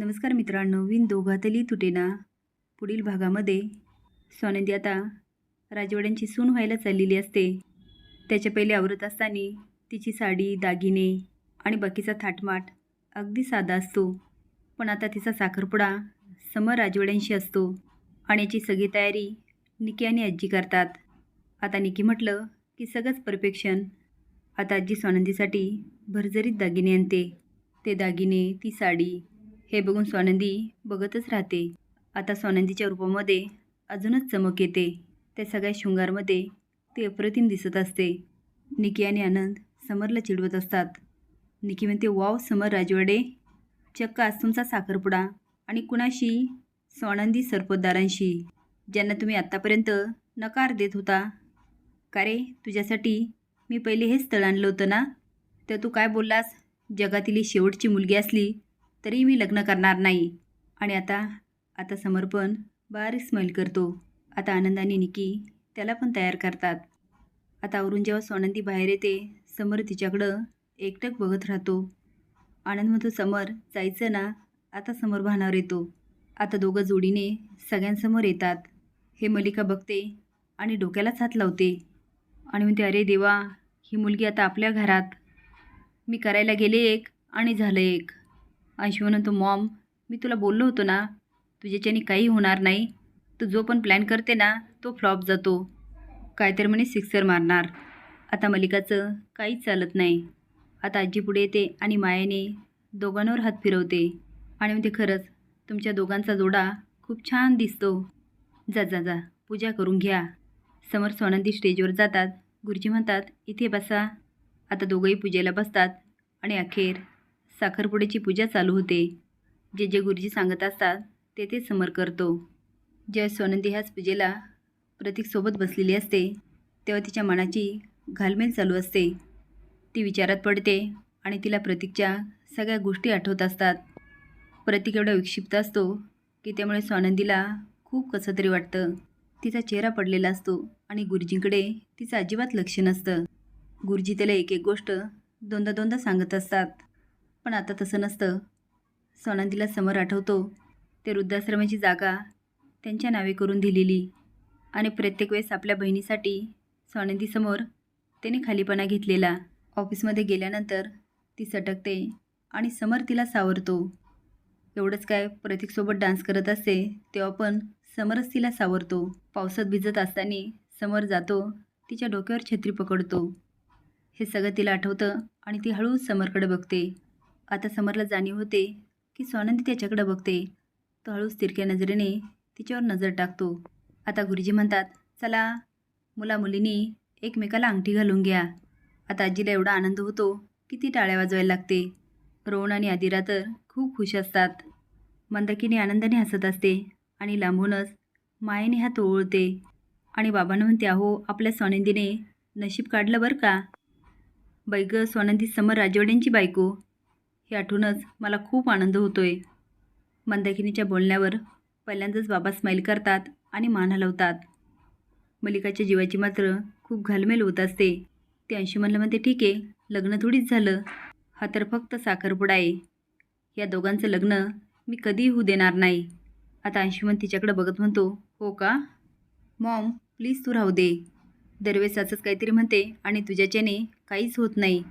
नमस्कार मित्रांनो विन दोघातली तुटेना पुढील भागामध्ये स्वानंदी आता राजवाड्यांची सून व्हायला चाललेली असते. त्याच्या पहिले आवरत असताना तिची साडी दागिने आणि बाकीचा थाटमाट अगदी साधा असतो. पण आता तिचा साखरपुडा समर राजवाड्यांशी असतो आणि याची सगळी तयारी निकी आणि आजी करतात. आता निकी म्हटलं की सगळंच परफेक्शन. आता आजी स्वानंदीसाठी भरजरीत दागिने आणते. ते दागिने ती साडी हे बघून स्वानंदी बघतच राहते. आता स्वानंदीच्या रूपामध्ये अजूनच चमक येते. त्या सगळ्या शृंगारमध्ये ती अप्रतिम दिसत असते. निकी आणि आनंद समरला चिडवत असतात. निकी म्हणते वाव समर राजवाडे. चक्क आज तुमचा साखरपुडा आणि कुणाशी? स्वानंदी सरपोतदारांशी. ज्यांना तुम्ही आत्तापर्यंत नकार देत होता. का रे तुझ्यासाठी मी पहिले हे स्थळ आणलं होतं ना? तर तू काय बोललास? जगातील ही शेवटची मुलगी असली तरी मी लग्न करणार नाही. आणि आता आता समर्पण बारीक स्माईल करतो. आता आनंदाने निकी त्याला पण तयार करतात. आता आवरून जेव्हा सोनंदी बाहेर येते समर तिच्याकडं एकटक बघत राहतो. आनंद म्हणतो समर जायचं ना आता समोर भानावर येतो. आता दोघं जोडीने सगळ्यांसमोर येतात. हे मलिका बघते आणि डोक्यालाच हात लावते. आणि म्हणते अरे देवा ही मुलगी आता आपल्या घरात. मी करायला गेले एक आणि झालं एक. अंशू म्हणतो मॉम मी तुला बोललो होतो ना तुझ्याच्याने काही होणार नाही. तू जो पण प्लॅन करते ना तो फ्लॉप जातो. काय तर म्हणे सिक्सर मारणार. आता मलिकाचं काहीच चालत नाही. आता आजी पुढे येते आणि मायाने दोघांवर हात फिरवते. आणि म्हणते खरंच तुमच्या दोघांचा जोडा खूप छान दिसतो. जा जा जा पूजा करून घ्या. समर स्वानंदी स्टेजवर जातात. गुरुजी म्हणतात इथे बसा. आता दोघंही पूजेला बसतात. आणि अखेर साखरपुड्याची पूजा चालू होते. जे जे गुरुजी सांगत असतात ते ते समर करतो. जेव्हा सोनंदी ह्याच पूजेला प्रतीकसोबत बसलेली असते तेव्हा तिच्या मनाची घालमेल चालू असते. ती विचारात पडते आणि तिला प्रतीकच्या सगळ्या गोष्टी आठवत असतात. प्रतीक एवढा विक्षिप्त असतो की त्यामुळे स्वानंदीला खूप कसं तरी वाटतं. तिचा चेहरा पडलेला असतो आणि गुरुजींकडे तिचं अजिबात लक्ष नसतं. गुरुजी त्याला एक एक गोष्ट दोनदा दोनदा सांगत असतात. पण आता तसं नसतं. सोनंदीला समोर आठवतो. ते वृद्धाश्रमाची जागा त्यांच्या नावे करून दिलेली आणि प्रत्येक वेळेस आपल्या बहिणीसाठी सोनंदीसमोर त्याने खालीपणा घेतलेला. ऑफिसमध्ये गेल्यानंतर ती सटकते आणि समर तिला सावरतो. एवढंच काय प्रतीकसोबत डान्स करत असते तेव्हा पण समरच तिला सावरतो. पावसात भिजत असताना समर जातो तिच्या डोक्यावर छत्री पकडतो. हे सगळं तिला आठवतं आणि ती हळूच समरकडे बघते. आता समरला जाणीव होते की स्वानंदी त्याच्याकडे बघते. तो हळूच तिरक्या नजरेने तिच्यावर नजर टाकतो. आता गुरुजी म्हणतात चला मुला मुलींनी एकमेकाला अंगठी घालून घ्या. आता आजीला एवढा आनंद होतो की ती टाळ्या वाजवायला लागते. रोहन आणि आदिरा तर खूप खुश असतात. मंदाकिनी आनंदाने हसत असते आणि लांबूनच मायेने हात ओळते आणि बाबांना म्हणते अहो आपल्या स्वानंदीने नशीब काढलं बरं का? बैग स्वानंदी समर राजवाड्यांची बायको. हे आठवूनच मला खूप आनंद होतो आहे मंदाकिनीच्या बोलण्यावर पहिल्यांदाच बाबा स्माईल करतात आणि मान हलवतात. मलिकाच्या जीवाची मात्र खूप घालमेल होत असते. ते अंशुमनला म्हणते ठीक आहे लग्न थोडीच झालं. हा तर फक्त साखरपुडा आहे. या दोघांचं लग्न मी कधीही होऊ देणार नाही. आता अंशुमन तिच्याकडे बघत म्हणतो हो का? मॉम प्लीज तू राहू दे. दरवेळेस असंच काहीतरी म्हणते आणि तुझ्याच्याने काहीच होत नाही.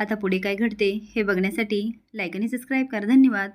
आता पुढे काय घडते हे बघण्यासाठी लाईक आणि सबस्क्राईब करा. धन्यवाद.